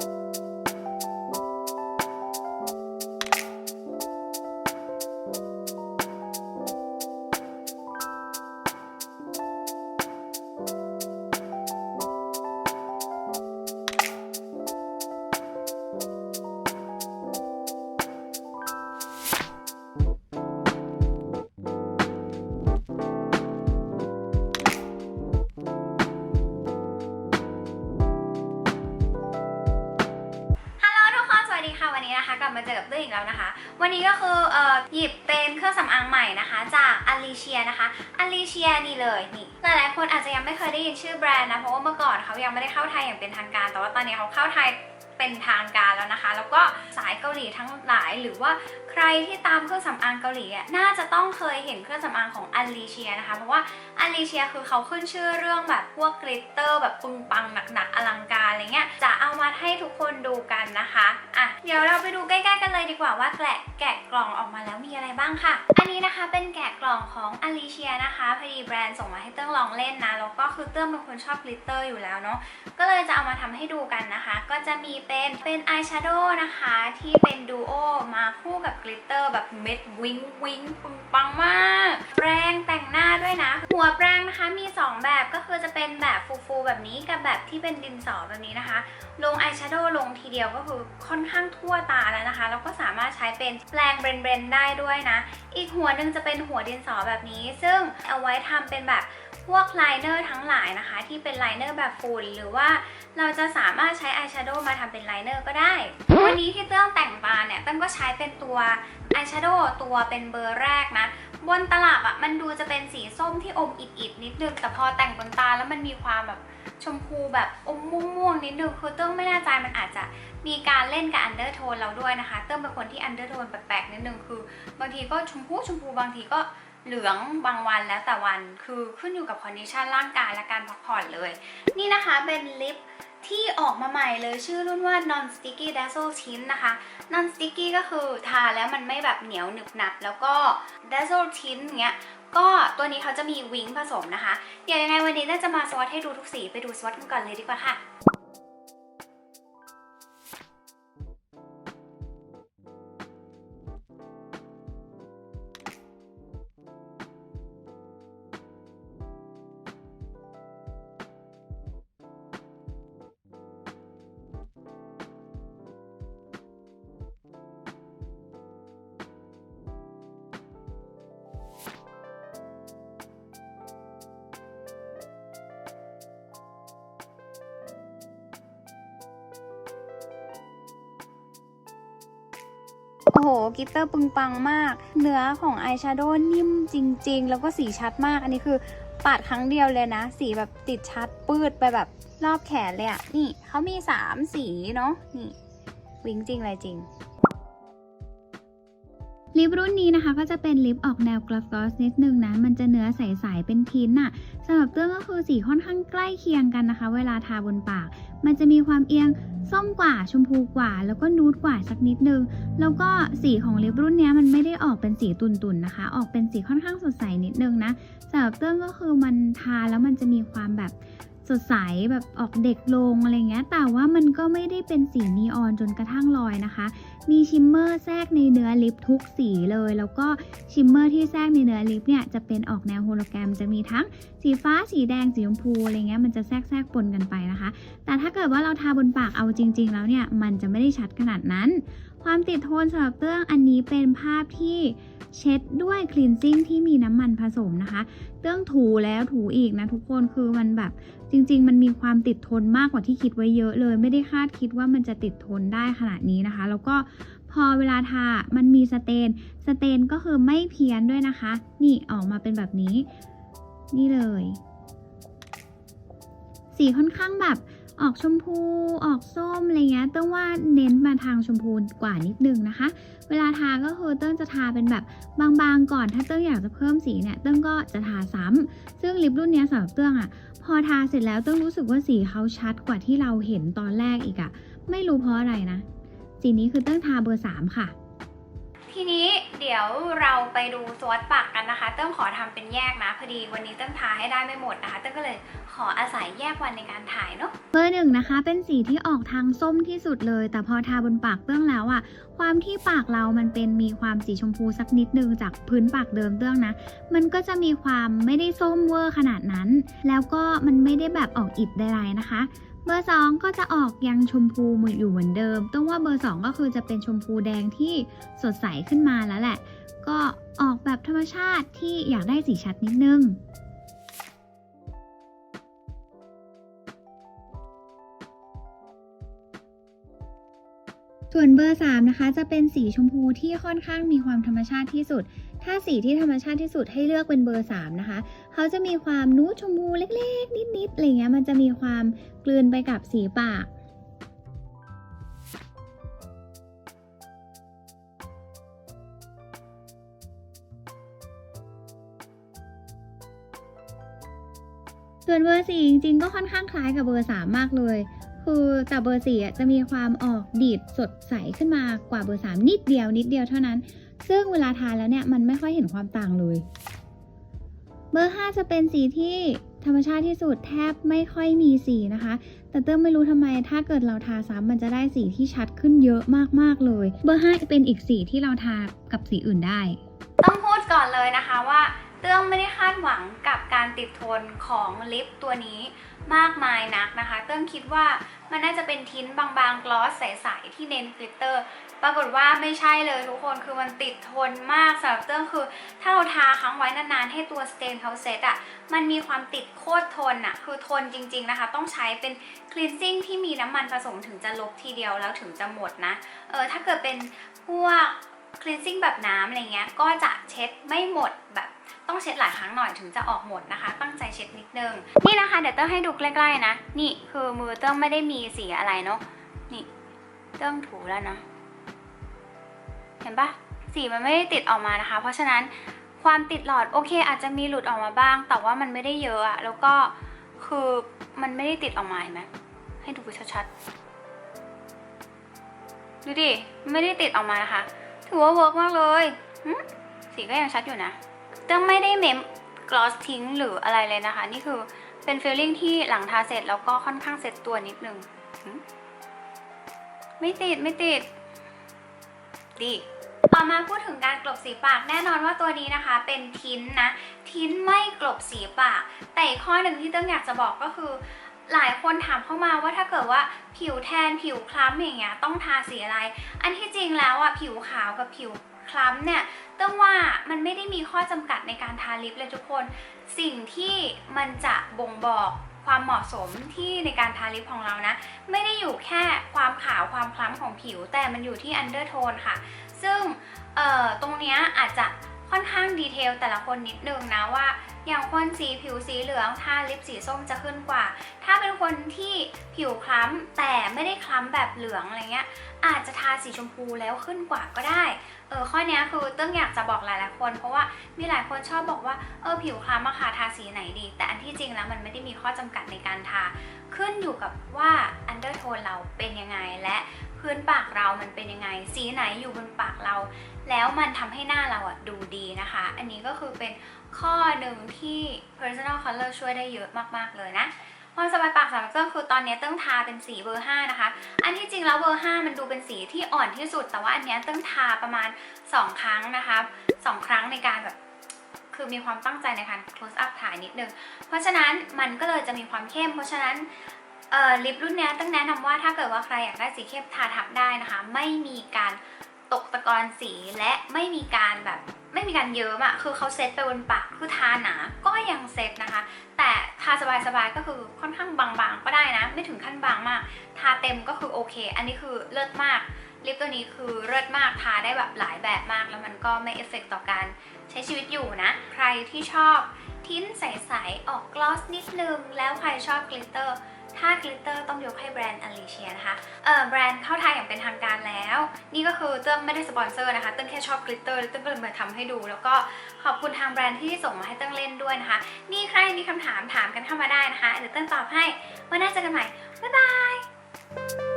ฮัำอางใหม่นะคะ จากอลิเชียนะคะอลิเชียนี่เลยนี่หลายๆคนอาจจะยังไม่เคยได้ยินชื่อแบรนด์นะเพราะว่าเมื่อก่อนเขายังไม่ได้เข้าไทยอย่างเป็นทางการ แต่ว่าตอนนี้เขาเข้าไทยเป็นทางการแล้วนะคะ แล้วก็สายเกาหลีทั้งหลายหรือว่า ใครที่ตามเครื่องสำอางเกาหลีอะน่าจะต้องเคยเห็นเครื่องสำอางของอัลิเชียนะคะ เพราะว่าอัลิเชียคือเขาขึ้นชื่อเรื่องแบบพวกกลิตเตอร์แบบปึงปังหนักๆอลังการอะไรเงี้ย จะเอามาให้ทุกคนดูกันนะคะอะเดี๋ยวเราไปดูใกล้ๆกันเลยดีกว่าว่าแกะแกะกล่องออกมาแล้วมีอะไรบ้างค่ะ อันนี้นะคะเป็นแกะกล่องของอัลิเชียนะคะพอดีแบรนด์ส่งมาให้เติ้งลองเล่นนะแล้วก็คือเติ้งเป็นคนชอบกลิตเตอร์อยู่แล้วเนาะก็เลยจะเอามาทำให้ดูกันนะคะ ก็จะมีเป็นเป็นอายแชโดว์นะคะที่เป็นดูโอมาคู่กับกลิตเตอร์แบบเม็ดวิงวิงปังปังมาก แปรงแต่งหน้าด้วยนะหัวแปรงนะคะมี 2 แบบก็คือจะเป็นแบบฟูๆแบบนี้กับแบบที่เป็นดินสอแบบนี้นะคะ ลงอายแชโดว์ลงทีเดียวก็คือค่อนข้างทั่วตาแล้วนะคะ แล้วก็สามารถใช้เป็นแปรงเบรนๆได้ด้วยนะ อีกหัวหนึ่งจะเป็นหัวดินสอแบบนี้ ซึ่งเอาไว้ทำเป็นแบบพวกไลเนอร์ทั้งหลายนะคะ ที่เป็นไลเนอร์แบบฝุ่นหรือว่าเราจะสามารถใช้อายแชโดว์มาทำเป็นไลเนอร์ก็ได้ วันนี้ที่เตื้องแต่งตาเนี่ยเตื้องก็ใช้เป็นตัวอายแชโดว์ตัวเป็นเบอร์แรกนะ บนตลับอะ่ะมันดูจะเป็นสีส้มที่อมอิดๆนิดนึงแต่พอแต่งบนตาแล้วมันมีความแบบชมพูแบบอมม่วงๆนิดนึงคือเตื้งไม่แน่ใจมันอาจจะมีการเล่นกับอันเดอร์โทนเราด้วยนะคะ เตื้งเป็นคนที่อันเดอร์โทนแปลกๆนิดนึงคือบางทีก็ชมพูชมพูบางทีก็เหลืองบางวันแล้วแต่วันคือขึ้นอยู่กับคอนดิชันร่างกายและการพักผ่อนเลย นี่นะคะเป็นลิปที่ออกมาใหม่เลยชื่อรุ่นว่า non sticky dazzle tint นะคะ non sticky ก็คือทาแล้วมันไม่แบบเหนียวหนึบหนับ แล้วก็ dazzle tint เงี้ย ก็ตัวนี้เขาจะมีวิงผสมนะคะ เดี๋ยวยังไงวันนี้น่าจะมาสวอตให้ดูทุกสีไปดูสวอตกันก่อนเลยดีกว่าค่ะ โอ้โหกิตเตอร์ปึงปังมาก เนื้อของอายแชโดว์นิ่มจริง ๆ แล้วก็สีชัดมาก อันนี้คือปาดครั้งเดียวเลยนะ สีแบบติดชัดปืดไปแบบรอบแขนเลยอะนี่เขามี 3 สีเนาะนี่วิงจริงเลยจริง ลิปรุ่นนี้นะคะก็จะเป็นลิปออกแนวกลอสกอสนิดนึงนะ มันจะเนื้อใสๆเป็นทินน่ะสำหรับเตื้องก็คือสีค่อนข้างใกล้เคียงกันนะคะ เวลาทาบนปาก มันจะมีความเอียงส้มกว่าชมพูกว่า แล้วก็นูดกว่าสักนิดนึง แล้วก็สีของลิปรุ่นนี้มันไม่ได้ออกเป็นสีตุ่นๆนะคะ ออกเป็นสีค่อนข้างสดใสนิดนึงนะสำหรับเตื้องก็คือมันทาแล้วมันจะมีความแบบ สดใสแบบออกเด็กลงอะไรเงี้ย แต่ว่ามันก็ไม่ได้เป็นสีนีออนจนกระทั่งลอยนะคะ มีชิมเมอร์แทรกในเนื้อลิปทุกสีเลย แล้วก็ชิมเมอร์ที่แทรกในเนื้อลิปเนี่ยจะเป็นออกแนวโฮโลแกรม จะมีทั้งสีฟ้า สีแดง สีชมพูอะไรเงี้ย มันจะแทรกแทรกปนกันไปนะคะ แต่ถ้าเกิดว่าเราทาบนปากเอาจริง ๆ แล้วเนี่ย มันจะไม่ได้ชัดขนาดนั้น ความติดโทนสำหรับเตื้องอันนี้เป็นภาพที่ เช็ดด้วยคลีนซิ่งที่มีน้ำมันผสมนะคะ เตื้องถูแล้วถูอีกนะทุกคนคือมันแบบจริง ๆ มันมีความติดทนมากกว่าที่คิดไว้เยอะเลย ไม่ได้คาดคิดว่ามันจะติดทนได้ขนาดนี้นะคะ แล้วก็พอเวลาทา มันมีสเตน สเตนก็คือไม่เพี้ยนด้วยนะคะ นี่ออกมาเป็นแบบนี้ นี่เลย สีค่อนข้างแบบ ออกชมพูออกส้มอะไรเงี้ยเต้งว่าเน้นมาทางชมพูกว่านิดนึงนะคะ เวลาทาก็คือเต้งจะทาเป็นแบบบางๆก่อนถ้าเต้งอยากจะเพิ่มสีเนี่ยเต้งก็จะทาซ้ำซึ่งลิปรุ่นเนี้ยสำหรับเต้งอะพอทาเสร็จแล้วเต้งรู้สึกว่าสีเขาชัดกว่าที่เราเห็นตอนแรกอีกอะไม่รู้เพราะอะไรนะสีนี้คือเต้งทาเบอร์สามค่ะ ทีนี้เดี๋ยวเราไปดูสวอตปากกันนะคะ เติ้งขอทำเป็นแยกนะพอดีวันนี้เติ้งทาให้ได้ไม่หมดนะคะ เติ้งก็เลยขออาศัยแยกวันในการถ่ายเนาะเบอร์หนึ่งนะคะ เป็นสีที่ออกทางส้มที่สุดเลย แต่พอทาบนปากเตื้องแล้วอะความที่ปากเรามันเป็นมีความสีชมพูสักนิดนึงจากพื้นปากเดิมเตื้องนะ มันก็จะมีความไม่ได้ส้มเวอร์ขนาดนั้น แล้วก็มันไม่ได้แบบออกอิดใดๆนะคะ เบอร์ 2 ก็จะออกยังชมพูเหมือนอยู่เหมือนเดิมต้องว่าเบอร์ 2 ก็คือจะเป็นชมพูแดงที่สดใสขึ้นมาแล้วแหละ ก็ออกแบบธรรมชาติที่อยากได้สีชัดนิดนึง ส่วนเบอร์ 3 นะคะ จะเป็นสีชมพูที่ค่อนข้างมีความธรรมชาติที่สุด ถ้าสีที่ธรรมชาติที่สุดให้เลือกเป็นเบอร์ 3 นะคะ เขาจะมีความนูดชมพูเล็กๆ นิดๆอะไรเงี้ยมันจะมีความกลืนไปกับสีปากส่วนเบอร์สี่จริงๆก็ค่อนข้างคล้ายกับเบอร์สามมากเลย คือแต่เบอร์สี่จะมีความออกดีดสดใสขึ้นมากว่าเบอร์สามนิดเดียวนิดเดียวเท่านั้น ซึ่งเวลาทานแล้วเนี่ยมันไม่ค่อยเห็นความต่างเลย เบอร์5จะเป็นสีที่ธรรมชาติที่สุดแทบไม่ค่อยมีสีนะคะ แต่เติ้งไม่รู้ทำไมถ้าเกิดเราทาซ้ำมันจะได้สีที่ชัดขึ้นเยอะมากๆเลย เบอร์5จะเป็นอีกสีที่เราทากับสีอื่นได้ ต้องพูดก่อนเลยนะคะว่า เตื้องไม่ได้คาดหวังกับการติดทนของลิปตัวนี้มากมายนักนะคะ เตื้องคิดว่ามันน่าจะเป็นทิ้นบางๆกลอสใสๆที่เน้นกลิตเตอร์ ปรากฏว่าไม่ใช่เลยทุกคนคือมันติดทนมากสำหรับเตื้องคือ ถ้าเราทาค้างไว้นานๆ ให้ตัวสเตนเขาเซตอะมันมีความติดโคตรทนอะคือทนจริง ๆนะคะ ต้องใช้เป็นคลีนซิ่งที่มีน้ำมันผสมถึงจะลบทีเดียวแล้วถึงจะหมดนะเออถ้าเกิดเป็นพวก cleansing แบบน้ำอะไรเงี้ยก็จะเช็ดไม่หมดแบบ ต้องเช็ดหลายครั้งหน่อยถึงจะออกหมดนะคะ ตั้งใจเช็ดนิดนึง นี่นะคะเดี๋ยวเต้งให้ดูใกล้ๆนะ นี่คือมือเต้งไม่ได้มีสีอะไรเนาะ นี่เต้งถูแล้วนะ เห็นปะสีมันไม่ได้ติดออกมานะคะ เพราะฉะนั้นความติดหลอดโอเค อาจจะมีหลุดออกมาบ้าง แต่ว่ามันไม่ได้เยอะอะแล้วก็คือมันไม่ได้ติดออกมาเห็นไหมให้ดูชัดๆ ดูดิ ไม่ได้ติดออกมานะคะ ถือว่าเวิร์กมากเลย สีก็ยังชัดอยู่นะ ต้งไม่ได้เมมกลอสทิ้งหรืออะไรเลยนะคะ นี่คือเป็นฟีลลิ่งที่หลังทาเสร็จแล้วก็ค่อนข้างเสร็จตัวนิดนึงไม่ติดไม่ติด ดีต่อมาพูดถึงการกลบสีปากแน่นอนว่าตัวนี้นะคะ เป็นทิ้นนะทิ้นไม่กลบสีปาก แต่อีกข้อหนึ่งที่เต้งอยากจะบอกก็คือ หลายคนถามเข้ามาว่าถ้าเกิดว่าผิวแทนผิวคล้ำอย่างเงี้ยต้องทาสีอะไร อันที่จริงแล้วอะผิวขาวกับผิว คล้ำเนี่ยต้องว่ามันไม่ได้มีข้อจำกัดในการทาลิปเลยทุกคน สิ่งที่มันจะบ่งบอกความเหมาะสมที่ในการทาลิปของเรานะ ไม่ได้อยู่แค่ความขาวความคล้ำของผิว แต่มันอยู่ที่อันเดอร์โทนค่ะ ซึ่งตรงเนี้ยอาจจะ ค่อนข้างดีเทลแต่ละคนนิดนึงนะว่าอย่างคนสีผิวสีเหลืองทาลิปสีส้มจะขึ้นกว่า ถ้าเป็นคนที่ผิวคล้ำแต่ไม่ได้คล้ำแบบเหลืองอะไรเงี้ย อาจจะทาสีชมพูแล้วขึ้นกว่าก็ได้ เออข้อนี้คือเติ้งอยากจะบอกหลายๆคน เพราะว่ามีหลายคนชอบบอกว่าเออผิวคล้ำอะค่ะทาสีไหนดี แต่อันที่จริงแล้วมันไม่ได้มีข้อจำกัดในการทา ขึ้นอยู่กับว่าอันเดอร์โทนเราเป็นยังไงและพื้นปากเรามันเป็นยังไง สีไหนอยู่บนปากเรา แล้วมันทำให้หน้าเราอะดูดีนะคะ อันนี้ก็คือเป็นข้อหนึ่งที่ personal color ช่วยได้เยอะมากๆเลยนะความสบายปากสำหรับเติ้งคือตอนนี้เติ้งทาเป็นสีเบอร์ 5 นะคะ อันที่จริงแล้วเบอร์ 5 มันดูเป็นสีที่อ่อนที่สุด แต่ว่าอันนี้เติ้งทาประมาณ 2 ครั้งนะคะ2ครั้งในการแบบคือมีความตั้งใจในการ close up ถ่ายนิดนึง เพราะฉะนั้นมันก็เลยจะมีความเข้ม เพราะฉะนั้นลิปรุ่นนี้ต้องแนะนำว่าถ้าเกิดว่าใครอยากได้สีเข้มทาทับได้นะคะ ไม่มีการ ตกตะกอนสีและไม่มีการแบบไม่มีการเยิ้มอะคือเขาเซตไปบนปากคือทาหนาก็ยังเซตนะคะ แต่ทาสบายๆก็คือค่อนข้างบางๆก็ได้นะ ไม่ถึงขั้นบางมาก ทาเต็มก็คือโอเค อันนี้คือเลิศมากลิปตัวนี้คือเลิศมากทาได้แบบหลายแบบมาก แล้วมันก็ไม่เอฟเฟกต์ต่อการใช้ชีวิตอยู่นะ ใครที่ชอบทิ้นใสๆออกกลอสนิดนึง แล้วใครชอบกลิตเตอร์ ถ้ากลิตเตอร์ต้องยกให้แบรนด์อลิเชียนะคะเออแบรนด์เข้าไทยอย่างเป็นทางการแล้ว นี่ก็คือเติ้งไม่ได้สปอนเซอร์นะคะ เติ้งแค่ชอบกลิตเตอร์เติ้งก็เลยมาทำให้ดู แล้วก็ขอบคุณทางแบรนด์ที่ส่งมาให้เติ้งเล่นด้วยนะคะ นี่ใครมีคำถามถามกันเข้ามาได้นะคะ เดี๋ยวเติ้งตอบให้ วันหน้าเจอกันใหม่ บ๊ายบาย